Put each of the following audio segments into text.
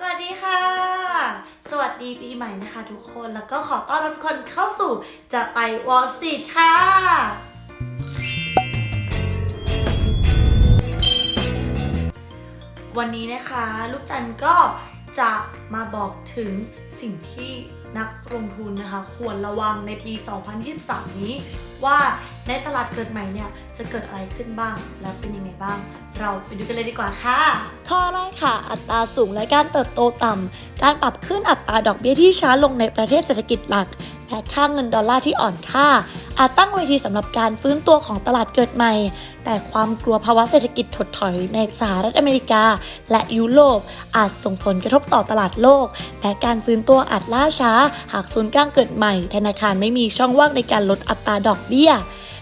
สวัสดีค่ะ สวัสดีปีใหม่นะคะทุกคน แล้วก็ขอต้อนรับทุกคนเข้าสู่จะไปวอลสตรีทค่ะ วันนี้นะคะ ลูกจันก็จะมาบอกถึงสิ่งที่นักลงทุนนะคะ ควรระวังในปี 2023 นี้ว่า ในตลาดเกิดใหม่เนี่ยจะเกิดอะไรขึ้นบ้าง และเป็นยังไงบ้าง เราไปดูกันเลยดีกว่าค่ะข้อแรกค่ะ อัตราสูงและการเติบโตต่ำ การปรับขึ้นอัตราดอกเบี้ยที่ช้าลงในประเทศเศรษฐกิจหลัก และค่าเงินดอลลาร์ที่อ่อนค่า อาจตั้งเวทีสำหรับการฟื้นตัวของตลาดเกิดใหม่ แต่ความกลัวภาวะเศรษฐกิจถดถอยในสหรัฐอเมริกา และยุโรปอาจส่งผลกระทบต่อตลาดโลก และการฟื้นตัวอาจล่าช้า หากศูนย์กลางเกิดใหม่ ธนาคารไม่มีช่องว่างในการลดอัตราดอกเบี้ย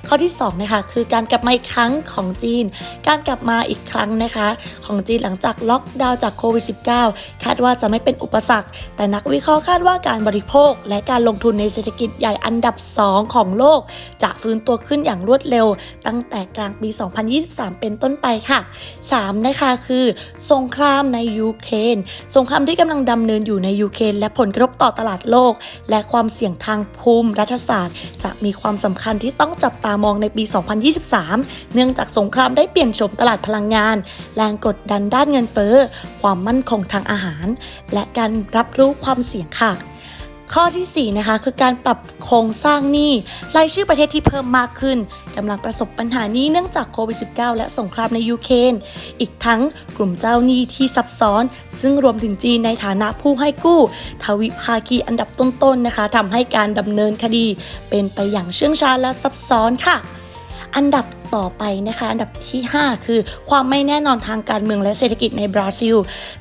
ข้อที่2นะคะคือการกลับมาอีกครั้งของจีน การกลับมาอีกครั้งนะคะ ของจีนหลังจากล็อกดาวน์จากโควิด -19 คาดว่าจะไม่เป็นอุปสรรค แต่นักวิเคราะห์คาดว่าการบริโภค และการลงทุนในเศรษฐกิจใหญ่อันดับ 2 ของโลก จะฟื้นตัวขึ้นอย่างรวดเร็ว ตั้งแต่กลางปี 2023 เป็นต้นไปค่ะ 3 นะคะคือ สงครามในยูเครนสงครามที่กำลังดำเนินอยู่ในยูเครนและผลกระทบต่อตลาดโลก และความเสี่ยงทางภูมิรัฐศาสตร์ จะมีความสำคัญที่ต้องจับตามองในปี 2023 เนื่องจากสงครามได้เปลี่ยนโฉมตลาดพลังงาน แรงกดดันด้านเงินเฟ้อ ความมั่นคงทางอาหาร และการรับรู้ความเสี่ยงค่ะ ข้อทีสี่ 4 นะคะคือการปรับโครงสร้างหนี้รายชื่อประเทศที่เพิ่มมากขึ้นกำลังประสบปัญหานี้เนื่องจากโควิด -19 และสงครามในยูเครนอีกทั้งกลุ่มเจ้าหนี้ที่ซับซ้อน ซึ่งรวมถึงจีนในฐานะผู้ให้กู้ ทวิภาคีอันดับต้นๆนะคะทำให้การดำเนินคดี เป็นไปอย่างเชื่องช้าและซับซ้อนค่ะ อันดับ ต่อไปนะคะ อันดับที่ 5 คือความไม่แน่นอนทางการเมืองและเศรษฐกิจในบราซิล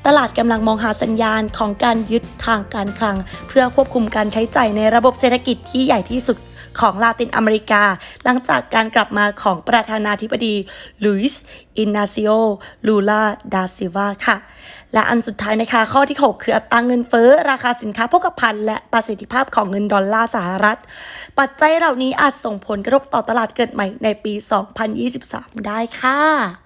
ตลาดกำลังมองหาสัญญาณของการยึดทางการคลัง เพื่อควบคุมการใช้จ่ายในระบบเศรษฐกิจที่ใหญ่ที่สุด ของลาตินอเมริกา หลังจากการกลับมาของประธานาธิบดีลุยส์อินนาซิโอลูลาดาซิวาค่ะและอันสุดท้ายนะคะ ข้อที่ 6 คืออัตราเงินเฟ้อ ราคาสินค้าโภคภัณฑ์และประสิทธิภาพของเงินดอลลาร์สหรัฐ ปัจจัยเหล่านี้อาจส่งผลกระทบต่อตลาดเกิดใหม่ในปี 2023 ได้ค่ะ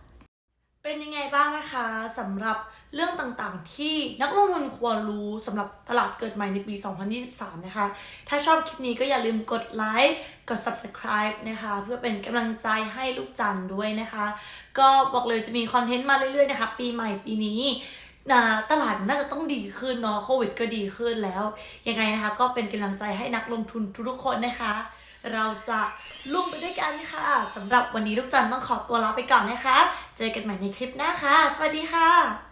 เป็นยังไงบ้างนะคะสำหรับเรื่องต่างๆ ที่นักลงทุนควรรู้สำหรับตลาดเกิดใหม่ในปี 2023 นะคะ ถ้าชอบคลิปนี้ก็อย่าลืมกดไลค์กด subscribe นะคะ เพื่อเป็นกำลังใจให้ลูกจันด้วยนะคะ ก็บอกเลยจะมีคอนเทนต์มาเรื่อยๆนะคะ ปีใหม่ปีนี้นะตลาดน่าจะต้องดีขึ้นเนาะโควิดก็ดีขึ้นแล้ว ยังไงนะคะ ก็เป็นกำลังใจให้นักลงทุนทุกๆคนนะคะ เราจะลุ่มไปด้วยกันค่ะสำหรับวันนี้ลูกจันต้องขอตัวลาไปก่อนนะคะ เจอกันใหม่ในคลิปหน้าค่ะ สวัสดีค่ะ